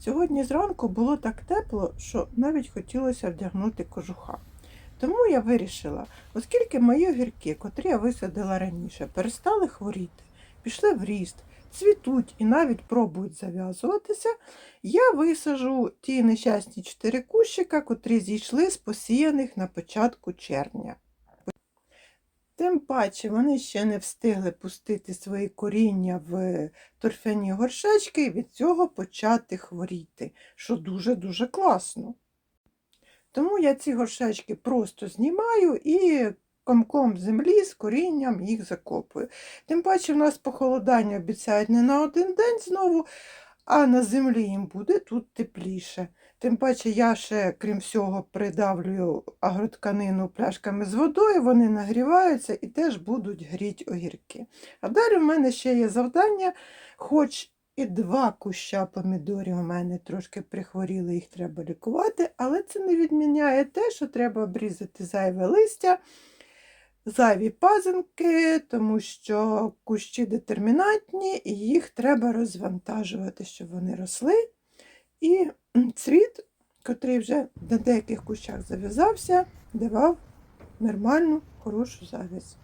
Сьогодні зранку було так тепло, що навіть хотілося вдягнути кожуха. Тому я вирішила, оскільки мої огірки, котрі я висадила раніше, перестали хворіти, пішли в ріст, цвітуть і навіть пробують зав'язуватися, я висажу ті нещасні чотири кущика, котрі зійшли з посіяних на початку червня. Тим паче вони ще не встигли пустити свої коріння в торфяні горшечки і від цього почати хворіти, що дуже-дуже класно. Тому я ці горшечки просто знімаю і комком землі з корінням їх закопую. Тим паче, в нас похолодання обіцяють не на один день знову, а на землі їм буде тут тепліше. Тим паче я ще, крім всього, придавлюю агротканину пляшками з водою, вони нагріваються і теж будуть гріти огірки. А далі в мене ще є завдання, хоч і два куща помідорів у мене трошки прихворіли, їх треба лікувати, але це не відміняє те, що треба обрізати зайве листя, зайві пазинки, тому що кущі детермінатні, і їх треба розвантажувати, щоб вони росли. І цвіт, котрий вже на деяких кущах зав'язався, давав нормальну, хорошу завязь.